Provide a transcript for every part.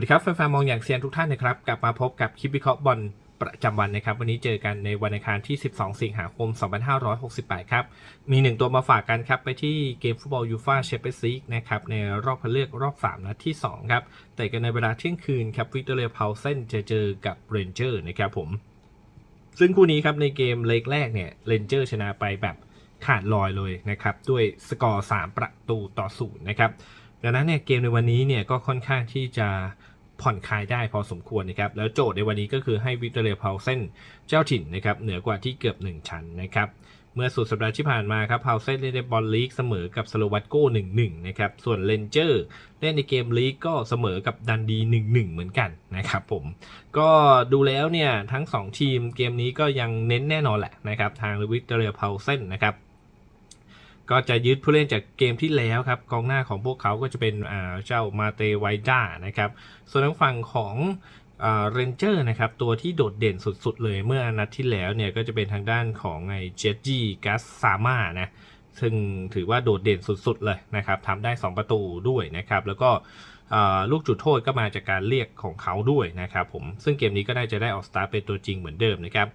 วัสดีครับแฟนๆมองอย่างเซียนทุกท่านนะครับ กลับมาพบกับคลิปวิเคราะห์บอลประจำวันนะครับ วันนี้เจอกันในวันอังคารที่ 12 สิงหาคม 2568 ครับ มีหนึ่งตัวมาฝากกันครับ ไปที่เกมฟุตบอลยูฟาแชมเปี้ยนส์ลีกนะครับ ในรอบคัดเลือกรอบ 3 นัดที่ 2 ครับเตะกันในเวลาเที่ยงคืนครับวิกตอเรียเพาเซนจะเจอกับเรนเจอร์นะครับผม ซึ่งคู่นี้ครับในเกมเลกแรกเนี่ยเรนเจอร์ชนะไปแบบขาดลอยเลยนะครับด้วยสกอร์ 3 ประตูต่อศูนย์นะครับดังนั้นเนี่ยเกมในวันนี้เนี่ยก็ค่อนข้างที่จะ ผ่อนคลายได้พอสมควรนะครับแล้วโจทย์ในวันนี้ก็คือให้วิกตอเรียเพาเซนเจ้าถิ่นนะครับเหนือกว่าที่เกือบ 1 ชั้นนะครับเมื่อสุดสัปดาห์ที่ผ่านมาครับเพาเซนเล่นในบอลลีกเสมอกับสโลวัตโก้1-1นะครับส่วนเลนเจอร์เล่นในเกมลีกก็เสมอกับดันดี 1-1 เหมือนกันนะครับผมก็ดูแล้วเนี่ยทั้ง 2 ทีมเกมนี้ก็ยังเน้นแน่นอนแหละนะครับทางวิกตอเรียเพาเซนนะครับ ก็จะยึดผู้เล่นจากเกมที่แล้วครับ กองหน้าของพวกเขาก็จะเป็นเจ้ามาเตไวด้านะครับ ส่วนทางฝั่งของเรนเจอร์นะครับ ตัวที่โดดเด่นสุดๆเลยเมื่อนัดที่แล้วเนี่ย ก็จะเป็นทางด้านของไอเจจี้กัสซาม่านะซึ่งถือว่าโดดเด่นสุดๆเลยนะครับทำได้ 2 ประตูด้วยนะครับ แล้วก็ลูกจุดโทษก็มาจากการเรียกของเขาด้วยนะครับผม ซึ่งเกมนี้ก็น่าจะได้ออกสตาร์เป็นตัวจริงเหมือนเดิมนะครับ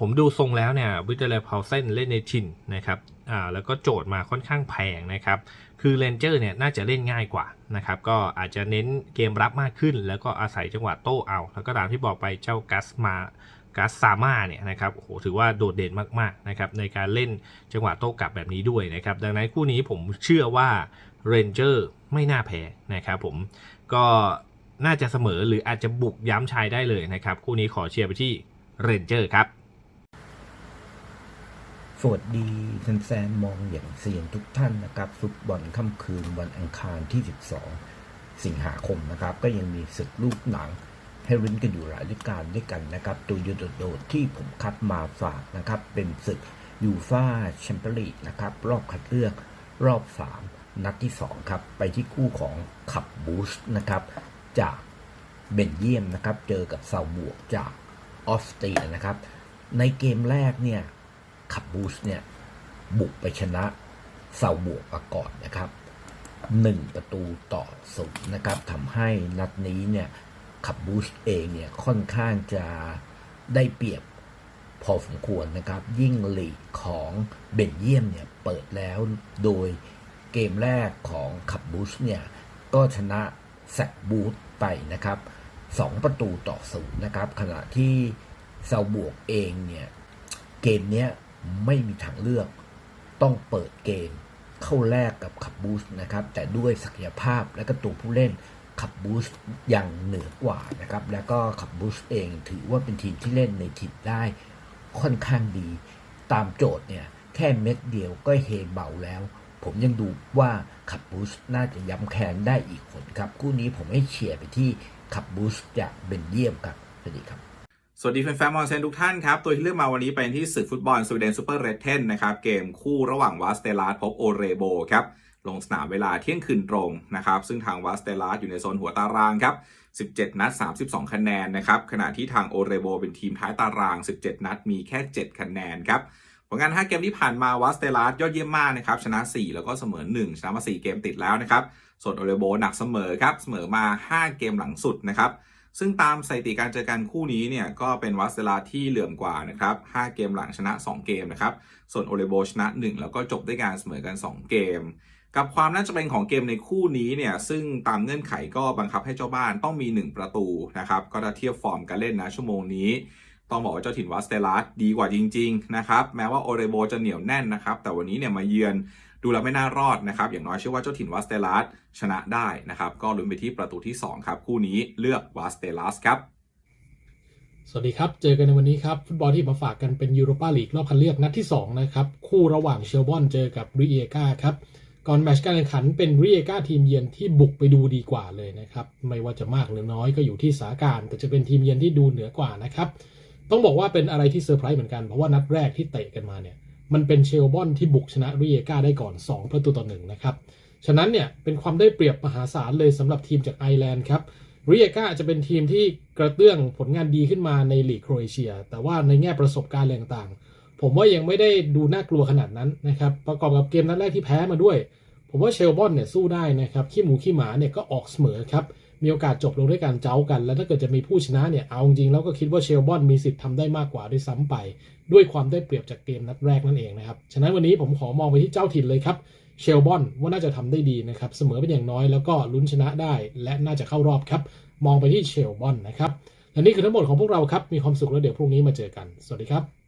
ผมดูทรงแล้วเนี่ยวิกตอเรียพาวเซนเล่นในทินนะครับอ่าแล้วก็โจทย์มาค่อนข้างแพงนะครับ คือเรนเจอร์เนี่ยน่าจะเล่นง่ายกว่านะครับ ก็อาจจะเน้นเกมรับมากขึ้น แล้วก็อาศัยจังหวะโต้เอา แล้วก็ตามที่บอกไปเจ้ากัสมากัสซาม่าเนี่ยนะครับโอ้โหถือว่าโดดเด่นมากๆนะครับในการเล่นจังหวะโต้กลับแบบนี้ด้วยนะครับ ดังนั้นคู่นี้ผมเชื่อว่าเรนเจอร์ไม่น่าแพ้นะครับผมก็น่าจะเสมอหรืออาจจะบุกย้ำชายได้เลยนะครับ คู่นี้ขอเชียร์ไปที่เรนเจอร์ครับ สวัสดีแฟนๆมองอย่างเซียนทุกท่านนะครับฟุตบอลค่ำคืนวันอังคารที่ 12 สิงหาคมนะครับ ก็ยังมีศึกลูกหนังให้ริ้นกันอยู่หลายรายการด้วยกันนะครับ ตัวโยโดดที่ผมคัดมาฝากนะครับ เป็นศึกยูฟาแชมเปี้ยนลีกนะครับ รอบคัดเลือกรอบ 3 นัดที่ 2 ครับ ไปที่คู่ของขับบูสนะครับ จากเบนเยียมนะครับ เจอกับเซาวบวกจากออสเตรียนะครับ ในเกมแรกเนี่ย ขับบูสเนี่ยบุกไปชนะเซาบวกมาก่อนนะครับหนึ่งประตูต่อศูนย์นะครับทำให้นัดนี้เนี่ยขับบูสเองเนี่ยค่อนข้างจะได้เปรียบพอสมควรนะครับ ยิ่งลีกของเบนเยียมเนี่ยเปิดแล้วโดยเกมแรกของขับบูสเนี่ยก็ชนะแซกบูธไปนะครับสองประตูต่อศูนย์นะครับ ขณะที่เซาบวกเองเนี่ยเกมเนี้ย ไม่มีทางเลือก ต้องเปิดเกมเข้าแลกกับขับบูสนะครับ แต่ด้วยศักยภาพและก็ตัวผู้เล่นขับบูสยังเหนือกว่านะครับ แล้วก็ขับบูสเองถือว่าเป็นทีมที่เล่นในถิ่นได้ค่อนข้างดี ตามโจทย์เนี่ย แค่เม็ดเดียวก็เฮเบาแล้ว ผมยังดูว่าขับบูสน่าจะย้ำแค้นได้อีกคนครับ คู่นี้ผมให้เชียร์ไปที่ขับบูสจากเบนเยียมครับสวัสดีครับ สวัสดีแฟนๆมอนเซนทุกท่านครับ ตัวที่เลือกมาวันนี้เป็นที่ศึกฟุตบอลสวีเดนซูเปอร์เรดเทนนะครับ เกมคู่ระหว่างวาสเตลัสพบโอเรโบครับ ลงสนามเวลาเที่ยงคืนตรงนะครับ ซึ่งทางวาสเตลัสอยู่ในโซนหัวตารางครับ 17 นัด 32 คะแนนนะครับ ขณะที่ทางโอเรโบเป็นทีมท้ายตาราง 17 นัดมีแค่ 7 คะแนนครับผลงาน 5 เกมที่ผ่านมาวาสเตลัสยอดเยี่ยมมากนะครับ ชนะ 4 แล้วก็เสมอ 1 ชนะมา 4 เกมติดแล้วนะครับ ส่วนโอเรโบหนักเสมอครับ เสมอมา 5 เกมหลังสุดนะครับ ซึ่งตามสถิติการเจอกันคู่นี้เนี่ยก็เป็นวัสเซลาที่เหลื่อมกว่านะครับ 5 เกมหลังชนะ 2 เกมนะครับ ส่วนโอเลโบชนะ 1 แล้วก็จบด้วยการเสมอกัน 2 เกม กับความน่าจะเป็นของเกมในคู่นี้เนี่ยซึ่งตามเงื่อนไขก็บังคับให้เจ้าบ้านต้องมี 1 ประตูนะครับ ก็ถ้าเทียบฟอร์มการเล่นนะชั่วโมงนี้ ต้องบอกว่าเจ้าถิ่นวัสเตลัสดีกว่าจริง ๆ นะครับ แม้ว่าโอเรโบจะเหนียวแน่นนะครับ แต่วันนี้เนี่ยมาเยือน ดูแล้วไม่น่ารอดนะครับ อย่างน้อยเชื่อว่าเจ้าถิ่นวาสเตลัสชนะได้นะครับ ก็ลุ้นไปที่ประตูที่ 2 ครับ คู่นี้เลือกวาสเตลัสครับ สวัสดีครับ เจอกันในวันนี้ครับ ฟุตบอลที่มาฝากกันเป็นยูโรปาลีกรอบคัดเลือกนัดที่ 2 นะครับ คู่ระหว่างเชลบอนเจอกับริเอกาครับก่อนแมตช์การแข่งขันเป็นริเอกาทีมเยือนที่บุกไปดูดีกว่าเลยนะครับ ไม่ว่าจะมากหรือน้อยก็อยู่ที่สถานการณ์แต่จะเป็นทีมเยือนที่ดูเหนือกว่านะครับต้องบอกว่าเป็นอะไรที่เซอร์ไพรส์เหมือนกันเพราะว่านัดแรกที่เตะกันมาเนี่ย มันเป็นเชลบอนที่บุกชนะริเอกาได้ก่อน 2 ประตูต่อหนึ่งนะครับ ฉะนั้นเนี่ยเป็นความได้เปรียบมหาศาลเลยสำหรับทีมจากไอร์แลนด์ครับริเอกาจะเป็นทีมที่กระเตื้องผลงานดีขึ้นมาในลีกโครเอเชีย แต่ว่าในแง่ประสบการณ์ต่างๆผมว่ายังไม่ได้ดูน่ากลัวขนาดนั้นนะครับ ประกอบกับเกมนัดแรกที่แพ้มาด้วย ผมว่าเชลบอนเนี่ยสู้ได้นะครับ ขี้หมูขี้หมาเนี่ยก็ออกเสมอครับ มีโอกาสจบลงด้วยการเจ้ากัน แล้วถ้าเกิดจะมีผู้ชนะเนี่ย เอาจริงแล้วก็คิดว่าเชลบอนมีสิทธิ์ทำได้มากกว่าด้วยซ้ำไป ด้วยความได้เปรียบจากเกมนัดแรกนั่นเองนะครับ ฉะนั้นวันนี้ผมขอมองไปที่เจ้าถิ่นเลยครับ เชลบอนว่าน่าจะทำได้ดีนะครับ เสมอเป็นอย่างน้อยแล้วก็ลุ้นชนะได้ และน่าจะเข้ารอบครับ มองไปที่เชลบอนนะครับ และนี่คือทั้งหมดของพวกเราครับ มีความสุขแล้วเดี๋ยวพรุ่งนี้มาเจอกัน สวัสดีครับ